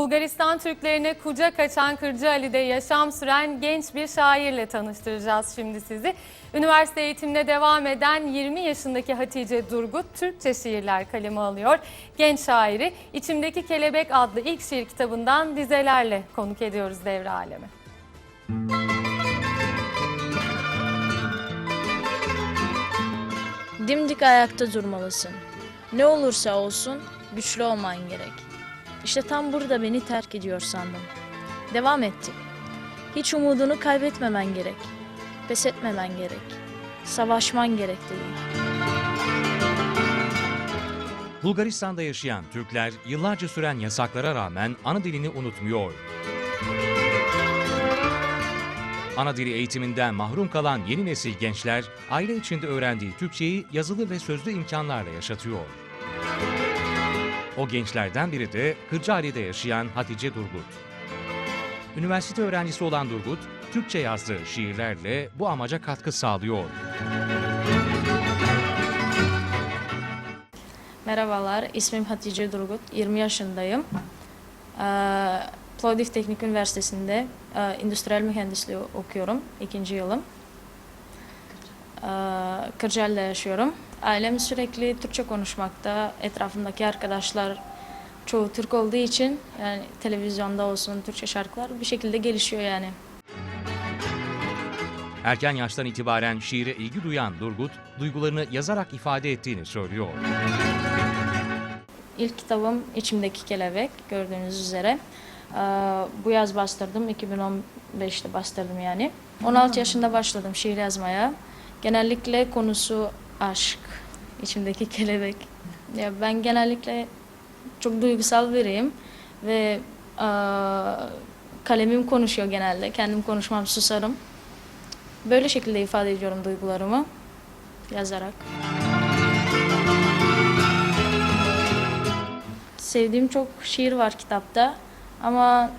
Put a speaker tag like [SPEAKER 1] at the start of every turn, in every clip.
[SPEAKER 1] Bulgaristan Türklerine kucak açan Kırcaali'de yaşam süren genç bir şairle tanıştıracağız şimdi sizi. Üniversite eğitimine devam eden 20 yaşındaki Hatice Durgut Türkçe şiirler kaleme alıyor. Genç şairi İçimdeki Kelebek adlı ilk şiir kitabından dizelerle konuk ediyoruz devre alemi.
[SPEAKER 2] Dimdik ayakta durmalısın. Ne olursa olsun güçlü olman gerek. İşte tam burada beni terk ediyor sandım. Devam etti. Hiç umudunu kaybetmemen gerek. Pes etmemen gerek. Savaşman gerek dedi.
[SPEAKER 3] Bulgaristan'da yaşayan Türkler yıllarca süren yasaklara rağmen ana dilini unutmuyor. Ana dili eğitiminden mahrum kalan yeni nesil gençler aile içinde öğrendiği Türkçeyi yazılı ve sözlü imkanlarla yaşatıyor. O gençlerden biri de Kırcaali'de yaşayan Hatice Durgut. Üniversite öğrencisi olan Durgut, Türkçe yazdığı şiirlerle bu amaca katkı sağlıyor.
[SPEAKER 2] Merhabalar, ismim Hatice Durgut, 20 yaşındayım. Ee, Teknik Üniversitesi'nde e, endüstriyel mühendisliği okuyorum, ikinci yılım. Ee, Kırcaali'de yaşıyorum. Ailem sürekli Türkçe konuşmakta, etrafımdaki arkadaşlar çoğu Türk olduğu için yani televizyonda olsun Türkçe şarkılar bir şekilde gelişiyor yani.
[SPEAKER 3] Erken yaştan itibaren şiire ilgi duyan Durgut, duygularını yazarak ifade ettiğini söylüyor.
[SPEAKER 2] İlk kitabım İçimdeki Kelebek gördüğünüz üzere. Bu yaz bastırdım. 2015'te bastırdım yani. 16 yaşında başladım şiir yazmaya. Genellikle konusu aşk. İçimdeki kelebek. Ya ben genellikle çok duygusal biriyim ve e, kalemim konuşuyor genelde. Kendim konuşmam susarım. Böyle şekilde ifade ediyorum duygularımı yazarak. Sevdiğim çok şiir var kitapta ama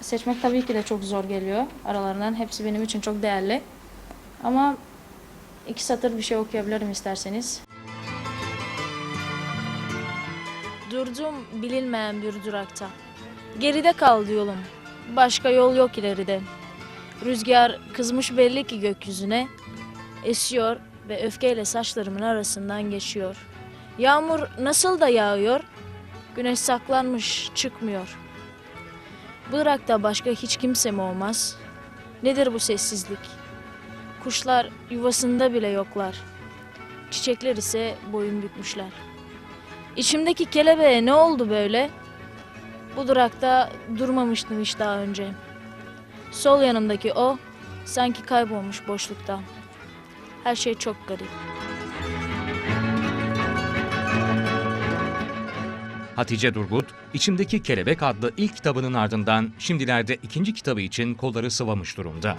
[SPEAKER 2] seçmek tabii ki de çok zor geliyor. Aralarından hepsi benim için çok değerli. Ama iki satır bir şey okuyabilirim isterseniz. Durdum bilinmeyen bir durakta. Geride kaldı yolum. Başka yol yok ileride. Rüzgar kızmış belli ki gökyüzüne. Esiyor ve öfkeyle saçlarımın arasından geçiyor. Yağmur nasıl da yağıyor, Güneş saklanmış, çıkmıyor. Bu Irak'ta başka hiç kimse mi olmaz? Nedir bu sessizlik? Kuşlar yuvasında bile yoklar. Çiçekler ise boyun bükmüşler. İçimdeki kelebeğe ne oldu böyle? Bu durakta durmamıştım hiç daha önce. Sol yanımdaki o sanki kaybolmuş boşlukta. Her şey çok garip.
[SPEAKER 3] Hatice Durgut, İçimdeki Kelebek adlı ilk kitabının ardından şimdilerde ikinci kitabı için kolları sıvamış durumda.